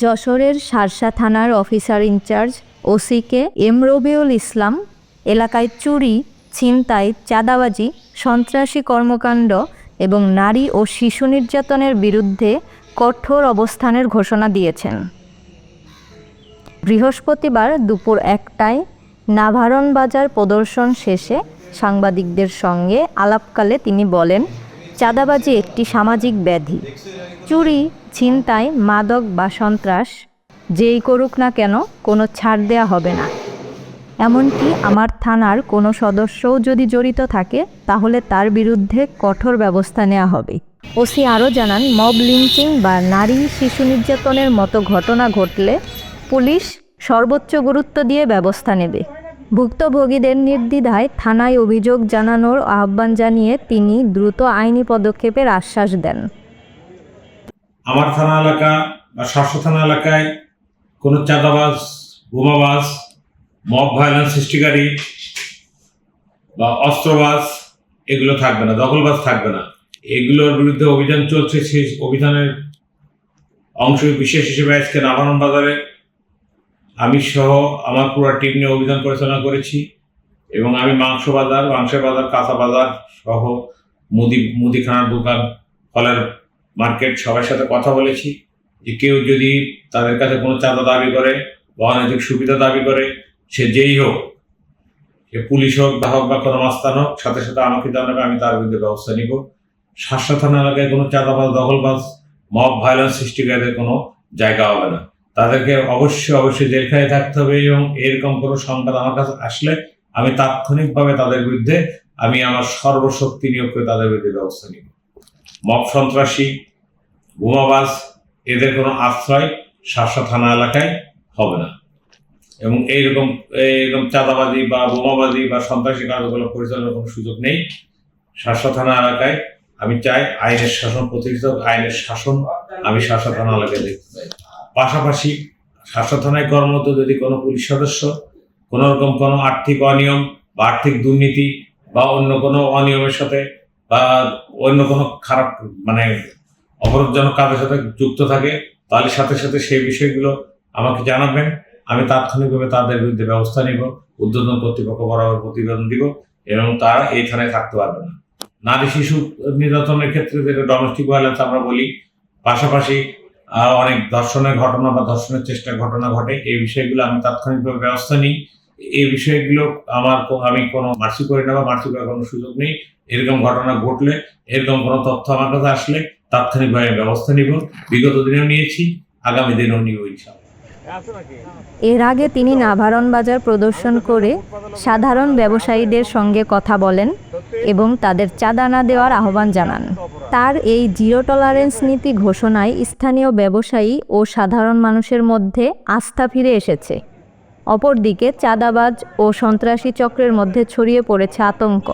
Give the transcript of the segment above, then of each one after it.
যশোরের শার্শা থানার officer in charge ওসিকে এম রবিউল ইসলাম, এলাকায় চুরি, ছিনতাই, চাঁদাবাজি, সন্ত্রাসী কর্মকাণ্ড এবং নারী ও শিশু নির্যাতনের বিরুদ্ধে কঠোর অবস্থানের ঘোষণা দিয়েছেন। বৃহস্পতিবার দুপুর একটায় নাভারণ বাজার প্রদর্শন শেষে সাংবাদিকদের সঙ্গে আলাপকালে তিনি বলেন চাঁদাবাজি একটি সামাজিক ব্যাধি। চুরি, ছিনতাই, মাদক বা সন্ত্রাস, যেই করুক না কেন, কোনো ছাড় দেয়া হবে না। এমনকি আমার থানার কোনো সদস্যও যদি জড়িত থাকে, তাহলে তার বিরুদ্ধে কঠোর ব্যবস্থা নেওয়া হবে। ওসি আরও জানান, মব লিঞ্চিং বা নারী শিশু নির্যাতনের মতো ঘটনা ঘটলে পুলিশ সর্বোচ্চ গুরুত্ব দিয়ে ব্যবস্থা নেবে। ভুক্তভোগীদের নির্দ্বিধায় থানায় অভিযোগ জানানোর আহ্বান জানিয়ে তিনি দ্রুত আইনি পদক্ষেপের আশ্বাস দেন। আমার থানা এলাকা বা শাসক থানা এলাকায় কোনো চাঁদাবাজ, বোমাবাজ, মব ভায়োলেন্স সৃষ্টিকারী বা অস্ত্রবাজ এগুলো থাকবে না, দখলবাজ থাকবে না। এগুলোর বিরুদ্ধে অভিযান চলছে, সেই অভিযানের অংশ বিশেষ হিসেবে আজকে নাভারণ বাজারে আমি সহ আমার পুরো টিম নিয়ে অভিযান পরিচালনা করেছি এবং আমি মাংস বাজার, মাংসের বাজার, কাঁচা বাজার সহ মুদি, মুদিখানার দোকান, ফলের মার্কেট সবার সাথে কথা বলেছি যে কেউ যদি তাদের কাছে কোনো চাঁদা দাবি করে বা অনৈতিক সুবিধা দাবি করে, সে যেই হোক, সে পুলিশ হোক, বা হোক বা কোনো মাস্তান হোক, সাথে সাথে আমাকে জানাবে, আমি তার বিরুদ্ধে ব্যবস্থা নিব। শাসা থানা এলাকায় কোনো চাঁদাবাজ, দখলবাজ মব ভায়োলেন্স সৃষ্টিকারীদের কোনো জায়গা হবে না। তাদেরকে অবশ্যই অবশ্যই জেলখানায় থাকতে হবে এবং এরকম কোনো সংবাদ আমার কাছে আসলে আমি তাৎক্ষণিকভাবে তাদের বিরুদ্ধে আমি আমার সর্বশক্তি নিয়োগ করে তাদের বিরুদ্ধে ব্যবস্থা নিব। মব সন্ত্রাসী, বোমাবাজ, এদের কোনো আশ্রয় শাসা থানা এলাকায় হবে না। এবং এইরকম এইরকম চাঁদাবাজি বা বোমাবাজি বা সন্ত্রাসী কার্যকলাপ পরিচালনার কোনো সুযোগ নেই। শাসা থানা এলাকায় আমি চাই আইনের শাসন, প্রতিষ্ঠিত আইনের শাসন আমি শাসা থানা এলাকায় দেখতে চাই। পাশাপাশি শাসা থানায় কর্মরত যদি কোনো পুলিশ সদস্য কোনো রকম কোনো আর্থিক অনিয়ম বা আর্থিক দুর্নীতি বা অন্য কোনো অনিয়মের সাথে বা অন্য কোনো খারাপ মানে অপরাধজনক কাজের সাথে যুক্ত থাকে, তাহলে সাথে সাথে সেই বিষয়গুলো আমাকে জানাবেন। আমি তাৎক্ষণিকভাবে তাদের বিরুদ্ধে ব্যবস্থা নিব, উদ্বোধন কর্তৃপক্ষ বরাবর প্রতিবেদন দিব এবং তারা এই থানায় থাকতে পারবে না। নারী শিশু নির্যাতনের ক্ষেত্রে যেটা ডোমেস্টিক ভায়োলেন্স আমরা বলি, পাশাপাশি অনেক ধর্ষণের ঘটনা বা ধর্ষণের চেষ্টার ঘটনা ঘটে। এই বিষয়গুলো আমি তাৎক্ষণিকভাবে ব্যবস্থা নিই। এই বিষয়গুলো আমার আমি কোনো মার্সি করি না বা মার্সি করার কোনো সুযোগ নেই। এরকম ঘটনা ঘটলে, এরকম কোনো তথ্য আমার কাছে আসলে তাৎক্ষণিকভাবে ব্যবস্থা নিব। বিগত দিনেও নিয়েছি, আগামী দিনেও নিব ইনশাআল্লাহ। এর আগে তিনি নাভারণ বাজার প্রদর্শন করে সাধারণ ব্যবসায়ীদের সঙ্গে কথা বলেন এবং তাদের চাঁদা না দেওয়ার আহ্বান জানান। তার এই জিরো টলারেন্স নীতি ঘোষণায় স্থানীয় ব্যবসায়ী ও সাধারণ মানুষের মধ্যে আস্থা ফিরে এসেছে। অপরদিকে চাঁদাবাজ ও সন্ত্রাসী চক্রের মধ্যে ছড়িয়ে পড়েছে আতঙ্ক।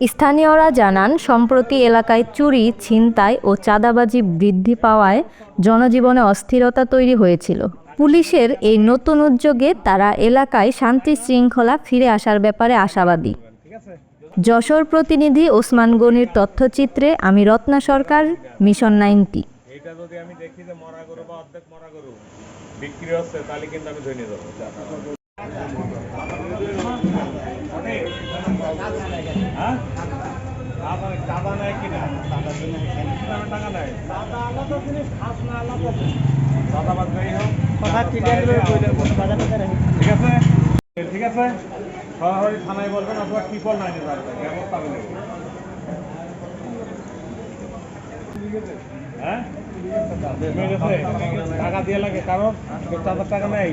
স্থানীয়রা জানান, সম্প্রতি এলাকায় চুরি, ছিনতাই ও চাঁদাবাজি বৃদ্ধি পাওয়ায় জনজীবনে অস্থিরতা তৈরি হয়েছিল। পুলিশের এই নতুন উদ্যোগে তারা এলাকায় শান্তি শৃঙ্খলা ফিরে আসার ব্যাপারে আশাবাদী। যশোর প্রতিনিধি ওসমান গনির তথ্যচিত্রে আমি রত্না সরকার মিশন নাইনটি এটা যদি আমি দেখি যে মরা গরু বা অর্ধেক মরা গরু বিক্রি হচ্ছে তাহলে কিন্তু আমি ধরে নিয়ে যাব হ্যাঁ? চাঁদা- চাঁদা নেয় কিনা? চাঁদার জন্য টাকা নেয়। চাঁদা আলাদা জিনিস, খাস না আলাদা জিনিস। চাঁদাবাজ যাই হোক, ঠিক আছে ঠিক আছে সরাসরি থানায় বলবেন অথবা ট্রিপল নাইনে যাবেন, ব্যবস্থা আমি হ্যাঁ? টাকা দিয়ে লাগে, কারণ চাঁদার টাকা নেই।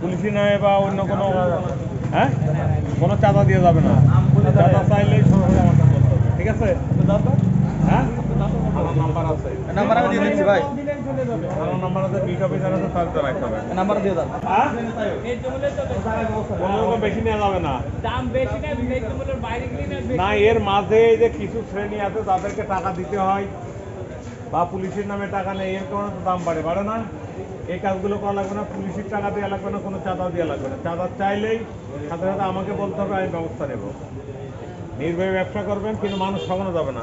পুলিশি নেয় বা অন্য কোনো হ্যাঁ? কোনো চাঁদা দিয়ে যাবে না। চাঁদা চাইলেই ঠিক আছে? হ্যাঁ? নাম্বার আছে। নাম্বার আমি দিয়ে দিচ্ছি ভাই। আমার নাম্বার আছে বিট অফিসার আছে তার রাখতে হবে। নাম্বার দিয়ে দাও। হ্যাঁ? বেশি নেওয়া যাবে না। দাম বেশি না ভেজিটেবলের বাইরে গেলে না এর মাঝে যে কিছু শ্রেণি আছে তাদেরকে টাকা দিতে হয় বা পুলিশের নামে টাকা নেই এর কারণে তো দাম বাড়ে। বাড়ে না? এই কাজগুলো করা লাগবে না পুলিশের টাকা দেওয়া লাগবে না কোনো চাঁদা দেওয়া লাগবে না। চাঁদা চাইলেই সাথে সাথে আমাকে বলতে হবে আমি ব্যবস্থা নেব। নির্ভয়ে ব্যবসা করবেন কিন্তু মানুষ ঠকানো যাবে না।